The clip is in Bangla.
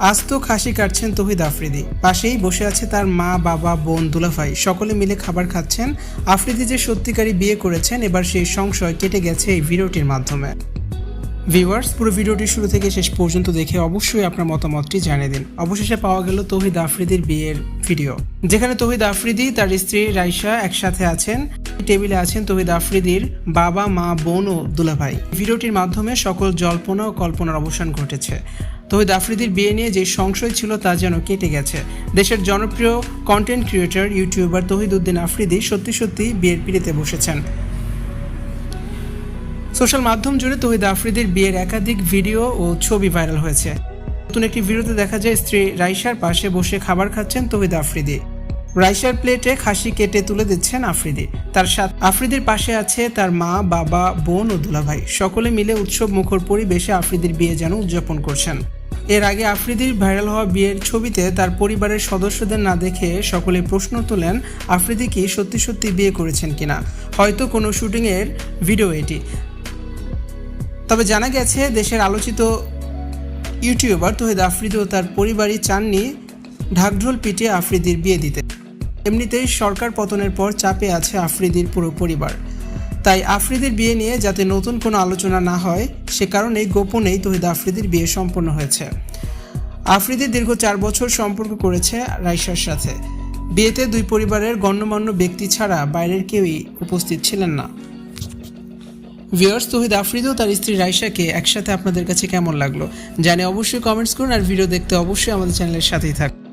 আস্ত খাসি কাটছেন তহিদ আফ্রিদি। পাশেই বসে আছে তার মা, বাবা, বোন, দুলাভাই। সকলে মিলে খাবার খাচ্ছেন। আফ্রিদি যে সত্যিকারই বিয়ে করেছেন, এবার সেই সংশয় কেটে গেছে এই ভিডিওটির মাধ্যমে। ভিউয়ার্স, পুরো ভিডিওটি শুরু থেকে শেষ পর্যন্ত দেখে অবশ্যই আপনার মতামতটি জানিয়ে দিন। অবশেষে পাওয়া গেল তহিদ আফ্রিদির বিয়ের ভিডিও। যেখানে তহিদ আফ্রিদি, তার স্ত্রী রাইসা একসাথে আছেন। টেবিলে আছেন তহিদ আফ্রিদির বাবা, মা, বোন ও দুলাভাই। ভিডিওটির মাধ্যমে সকল জল্পনা ও কল্পনার অবসান ঘটেছে। তহিদ আফ্রিদির বিয়ে নিয়ে যে সংশয় ছিল তা যেন কেটে গেছে। দেশের জনপ্রিয় content creator YouTuber Tahid Uddin Afridi সত্যি সত্যি বিয়ের পিড়িতে বসেছেন। সোশ্যাল মাধ্যম জুড়ে তহিদ আফ্রিদির বিয়ের একাধিক ভিডিও ও ছবি ভাইরাল হয়েছে। নতুন একটি ভিডিওতে দেখা যায় স্ত্রী রাইসার পাশে বসে খাবার খাচ্ছেন তহিদ আফ্রিদি। রাইসার প্লেটে খাসি কেটে তুলে দিচ্ছেন আফ্রিদি। তার সাথে আফ্রিদির পাশে আছে তার মা, বাবা, বোন ও দুলাভাই। সকলে মিলে উৎসব মুখর পরিবেশে আফ্রিদির বিয়ে যেন উদযাপন করছেন। এর আগে আফ্রিদির ভাইরাল হওয়া বিয়ের ছবিতে তার পরিবারের সদস্যদের না দেখে সকলে প্রশ্ন তোলেন, আফ্রিদি কি সত্যি সত্যি বিয়ে করেছেন কিনা? হয়তো কোনো শুটিংয়ের ভিডিও এটি। তবে জানা গেছে, দেশের আলোচিত ইউটিউবার তহিদ আফ্রিদি ও তার পরিবারই চাননি ঢাকঢোল পিটিয়ে আফ্রিদির বিয়ে দিতে। এমনিতেই সরকার পতনের পর চাপে আছে আফ্রিদির পুরো পরিবার। তাই আফ্রিদির বিয়ে নিয়ে যাতে নতুন কোনো আলোচনা না হয়, সে কারণেই গোপনেই তহিদ আফ্রিদির বিয়ে সম্পন্ন হয়েছে। আফ্রিদি দীর্ঘ চার বছর সম্পর্ক করেছে রাইসার সাথে। বিয়েতে দুই পরিবারের গণ্যমান্য ব্যক্তি ছাড়া বাইরের কেউই উপস্থিত ছিলেন না। ভিউয়ার্স, তহিদ আফ্রিদি ও তার স্ত্রী রাইসাকে একসাথে আপনাদের কাছে কেমন লাগল? জানে অবশ্যই কমেন্টস করুন আর ভিডিও দেখতে অবশ্যই আমাদের চ্যানেলের সাথেই থাকুন।